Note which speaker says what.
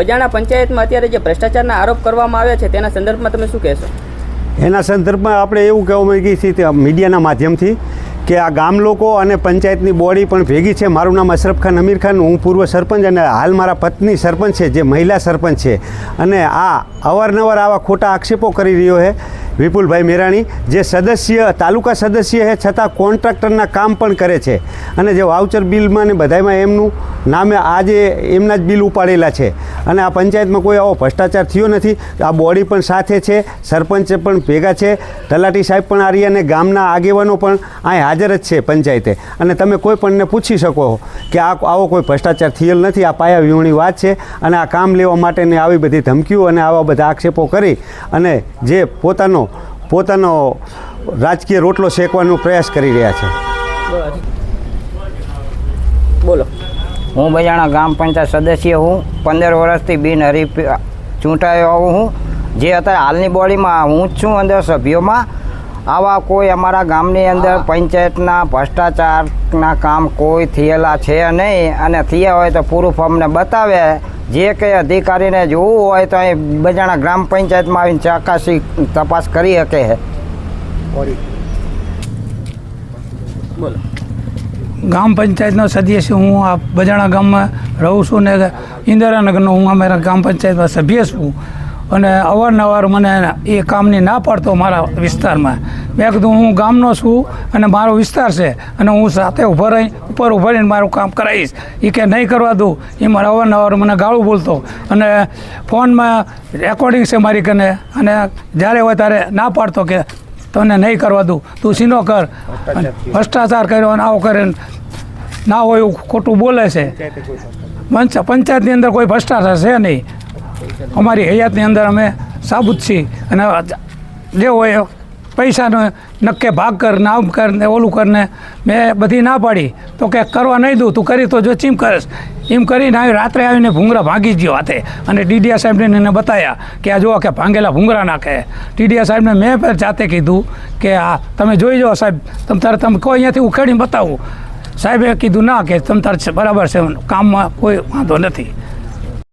Speaker 1: બજાણા પંચાયતમાં અત્યારે જે ભ્રષ્ટાચારના આરોપ કરવામાં આવ્યા છે, તેના સંદર્ભમાં તમે શું કહેશો?
Speaker 2: એના સંદર્ભમાં આપણે એવું કહેવા માંગીએ છીએ મીડિયાના માધ્યમથી કે આ ગામ લોકો અને પંચાયતની બોડી પણ ભેગી છે. મારું નામ અશરફ ખાન અમીર ખાન, હું પૂર્વ સરપંચ અને હાલ મારા પત્ની સરપંચ છે, જે મહિલા સરપંચ છે. અને આ અવારનવાર આવા ખોટા આક્ષેપો કરી રહ્યો છે. વિપુલભાઈ મેરાણી, જે સદસ્ય, તાલુકા સદસ્ય છે, છતાં કોન્ટ્રાક્ટરના કામ પણ કરે છે. અને જે વાઉચર બિલમાં ને બધામાં એમનું નામે આજે એમના જ બિલ ઉપાડેલા છે. અને આ પંચાયતમાં કોઈ આવો ભ્રષ્ટાચાર થયો નથી. આ બોડી પણ સાથે છે, સરપંચ પણ ભેગા છે, તલાટી સાહેબ પણ આરી અને ગામના આગેવાનો પણ અહીં હાજર જ છે પંચાયતે. અને તમે કોઈ પણને પૂછી શકો કે આ આવો કોઈ ભ્રષ્ટાચાર થયેલ નથી, આ પાયા વિહોણી વાત છે. અને આ કામ લેવા માટેની આવી બધી ધમકીઓ અને આવા બધા આક્ષેપો કરી અને જે પોતાનો પોતાનો રાજકીય રોટલો શેકવાનો પ્રયાસ કરી રહ્યા છે.
Speaker 1: બોલો.
Speaker 3: હું બજાણા ગ્રામ પંચાયત સદસ્ય હું પંદર વર્ષથી બિનહરીફ ચૂંટાયો આવું હું. જે અત્યારે હાલની બોડીમાં હું જ છું અંદર સભ્યોમાં. આવા કોઈ અમારા ગામની અંદર પંચાયતના ભ્રષ્ટાચારના કામ કોઈ થયેલા છે નહીં. અને થયા હોય તો પ્રૂફ અમને બતાવે. જે કંઈ અધિકારીને જોવું હોય તો અહીં બજાણા ગ્રામ પંચાયતમાં આવીને ચકાસી તપાસ કરી શકે છે.
Speaker 1: બોલો.
Speaker 4: ગામ પંચાયતનો સદસ્ય હું આ બજાણા ગામમાં રહું છું ને ઇન્દિરાનગરનો હું અમારા ગામ પંચાયતમાં સભ્ય છું. અને અવારનવાર મને એ કામની ના પાડતો મારા વિસ્તારમાં. મેં કીધું હું ગામનો છું અને મારો વિસ્તાર છે અને હું સાથે ઊભો રહી ઉપર ઊભા રહીને મારું કામ કરાવીશ. એ કે નહીં કરવા દઉં એ મારા અવારનવાર મને ગાળું બોલતો. અને ફોનમાં રેકોર્ડિંગ છે મારી કને અને જ્યારે હોય ત્યારે ના પાડતો કે તને નહીં કરવા દઉં તું સીનો કર. અને ભ્રષ્ટાચાર કર્યો. અને આવો કરે ના હોય એવું ખોટું બોલે છે. પંચ પંચાયતની અંદર કોઈ ભ્રષ્ટાચાર છે નહીં. અમારી હયાતની અંદર અમે સાબુત છીએ. અને જે હોય પૈસાનો નક્કે ભાગ કર, નામ કર ને ઓલું કર ને મેં બધી ના પાડી. તો કે કરવા નહીં દઉં, તું કરી તો જો ચીમ કરીશ. એમ કરીને આવી રાત્રે આવીને ભૂંગરા ભાંગી ગયો હાથે. અને ડીડીયા સાહેબને એને બતાવ્યા કે આ જુઓ કે ભાંગેલા ભૂંગરા નાખે. ડીડીયા સાહેબને મેં પણ જાતે કીધું કે આ તમે જોઈ જાઓ સાહેબ, તમે તારે તમે કોઈ અહીંયાથી ઉખેડીને બતાવું. સાહેબે કીધું ના કે તમ તારે બરાબર છે, કામમાં કોઈ વાંધો નથી.